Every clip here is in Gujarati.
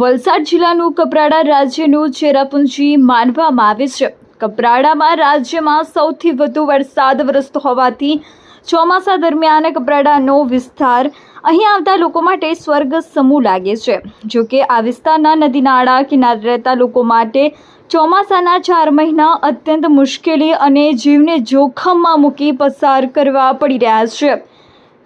વલસાડ જિલ્લાનું કપરાડા રાજ્યનું ચેરાપુંજી માનવામાં આવે છે. કપરાડામાં રાજ્યમાં સૌથી વધુ વરસાદ વરસતો હોવાથી ચોમાસા દરમિયાન કપરાડાનો વિસ્તાર અહીં આવતા લોકો માટે સ્વર્ગ સમૂહ લાગે છે. જો કે આ વિસ્તારના નદી નાળા કિનારે રહેતા લોકો માટે ચોમાસાના ચાર મહિના અત્યંત મુશ્કેલી અને જીવને જોખમમાં મૂકી પસાર કરવા પડી રહ્યા છે.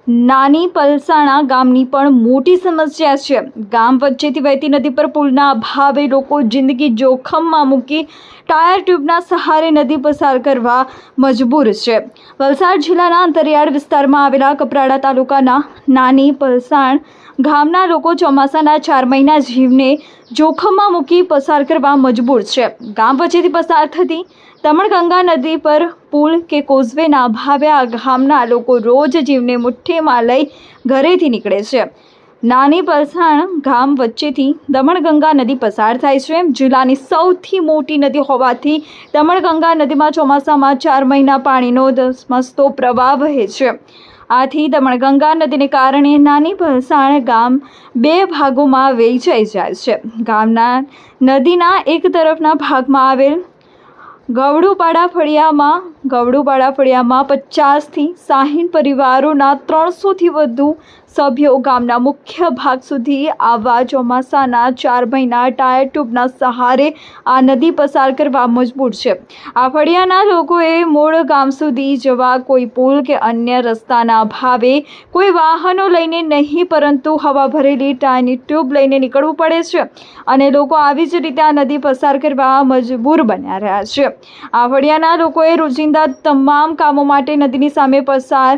નાની પલસાણા ગામની પણ મોટી સમસ્યા છે. ગામ વચ્ચેથી વહેતી નદી પર પુલના અભાવે લોકો જિંદગી જોખમમાં મૂકી ટાયર ટ્યુબના સહારે નદી પસાર કરવા મજબૂર છે. વલસાડ જિલ્લાના અંતરિયાળ વિસ્તારમાં આવેલા કપરાડા તાલુકાના નાની પલસાણ ગામના લોકો ચોમાસાના ચાર મહિના જીવને જોખમમાં મૂકી પસાર કરવા મજબૂર છે. ગામ વચ્ચેથી પસાર થતી દમણગંગા નદી પર પુલ કે કોઝવેના અભાવે આ ગામના લોકો રોજ જીવને મુઠ્ઠીમાં લઈ ઘરેથી નીકળે છે. નાની પરસાણ ગામ વચ્ચેથી દમણગંગા નદી પસાર થાય છે. જિલ્લાની સૌથી મોટી નદી હોવાથી દમણગંગા નદીમાં ચોમાસામાં ચાર મહિના પાણીનો ધસમસતો પ્રવાહ વહે છે. આથી દમણગંગા નદીને કારણે નાની ભરસાણ ગામ બે ભાગોમાં વેચાઈ જાય છે. ગામના નદીના એક તરફના ભાગમાં આવેલ ગવડુપાડા ફળિયામાં ગવડુપાડા ફળિયામાં પચાસથી સાહીઠ પરિવારોના ત્રણસોથી વધુ સભ્યો ગામના મુખ્ય ભાગ સુધી આવા ચોમાસાના ચાર મહિના ટાયર ટ્યુબના સહારે આ નદી પસાર કરવા મજબૂર છે. આ ફળિયાના લોકોએ મૂળ ગામ સુધી જવા કોઈ પુલ કે અન્ય રસ્તાના અભાવે કોઈ વાહનો લઈને નહીં, પરંતુ હવા ભરેલી ટાયરની ટ્યુબ લઈને નીકળવું પડે છે અને લોકો આવી જ રીતે આ નદી પસાર કરવા મજબૂર બન્યા રહ્યા છે. આ ફળિયાના લોકોએ રોજિંદા તમામ કામો માટે નદીની સામે પસાર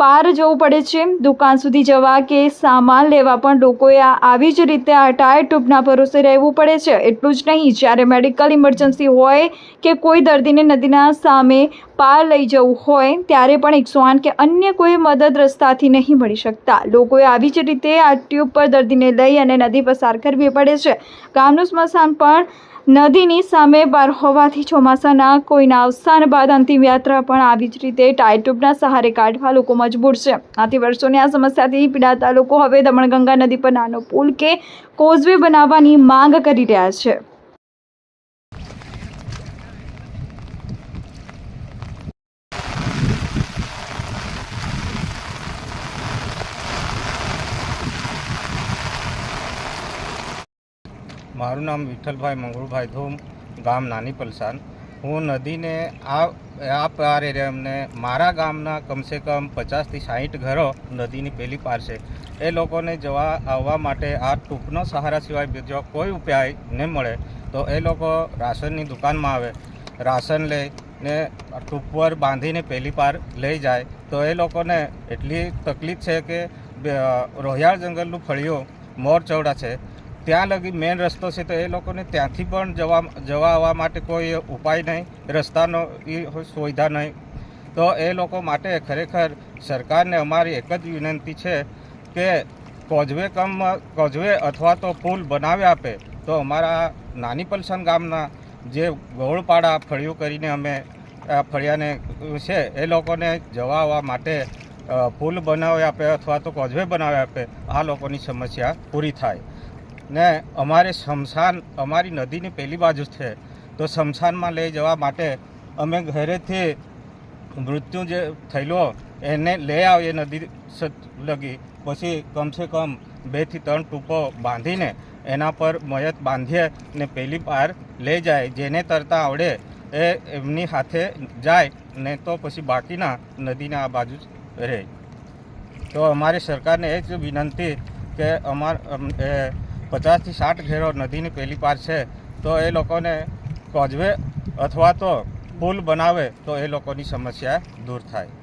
પાર જવું પડે છે. દુકાન સુધી જવા કે સામાન લેવા પણ લોકોએ આવી જ રીતે આ ટાયર ટ્યુબના ભરોસે રહેવું પડે છે. એટલું જ નહીં, જ્યારે મેડિકલ ઇમરજન્સી હોય કે કોઈ દર્દીને નદીના સામે પાર લઈ જવું હોય, ત્યારે પણ એકસો આઠ કે અન્ય કોઈ મદદ રસ્તાથી નહીં મળી શકતા. લોકોએ આવી જ રીતે આ ટ્યુબ પર દર્દીને લઈ અને નદી પસાર કરવી પડે છે. ગામનું સ્મશાન પણ નદીની સામે બાર હોવાથી ચોમાસાના કોઈના અવસાન બાદ અંતિમ યાત્રા પણ આવી જ રીતે ટાયટ્યુબના સહારે કાઢવા લોકો મજબૂર છે. આથી વર્ષોની આ સમસ્યાથી પીડાતા લોકો હવે દમણગંગા નદી પર નાનો પુલ કે કોઝવે બનાવવાની માંગ કરી રહ્યા છે. મારું નામ વિઠ્ઠલભાઈ મંગળભાઈ ધૂમ, ગામ નાની પલસાન હું નદીને આ આ પાર એરિયાને મારા ગામના કમસે કમ પચાસથી સાહીઠ ઘરો નદીની પેલી પાર છે. એ લોકોને જવા આવવા માટે આ ટૂંકનો સહારા સિવાય બીજો કોઈ ઉપાય નહીં મળે. તો એ લોકો રાશનની દુકાનમાં આવે. રાશન લે ને ટૂંક પર બાંધીને પેલી પાર લઈ જાય. તો એ લોકોને એટલી તકલીફ છે કે રોહિયાળ જંગલનું ફળિયું મોર ચવડા છે. ત્યાં લગી મેઇન રસ્તો છે તો એ લોકોને ત્યાંથી પણ જવા જવા આવવા માટે કોઈ ઉપાય નહીં, રસ્તાનો એ સુવિધા નહીં. તો એ લોકો માટે ખરેખર સરકારને અમારી એક જ વિનંતી છે કે કોઝવે કમ કોઝવે અથવા તો પુલ બનાવી આપે તો અમારા નાની પલસન ગામના જે ગોળપાડા ફળિયું કરીને અમે ફળિયાને છે, એ લોકોને જવા આવવા માટે પુલ બનાવી આપે અથવા તો કોઝવે બનાવી આપે, આ લોકોની સમસ્યા પૂરી થાય. ને અમારે શમશાન, અમારી નદીની પેલી બાજુ છે. તો શમશાનમાં લઈ જવા માટે અમે ઘરેથી મૃત્યુ જે થયેલો, એને લઈ આવીએ નદી લગી. પછી કમસે કમ બેથી ત્રણ ટૂંકો બાંધીને એના પર મયત બાંધીએ ને પેલી પાર લઈ જાય. જેને તરતા આવડે એ એમની હાથે જાય, ને તો પછી બાકીના નદીના આ બાજુ રહે. તો અમારી સરકારને એ જ વિનંતી કે અમાર પચાસથી સાઠ ઘેરો નદીની પેલી પાર છે, તો એ લોકોને કોઝવે અથવા તો પુલ બનાવે, તો એ લોકોની સમસ્યા દૂર થાય.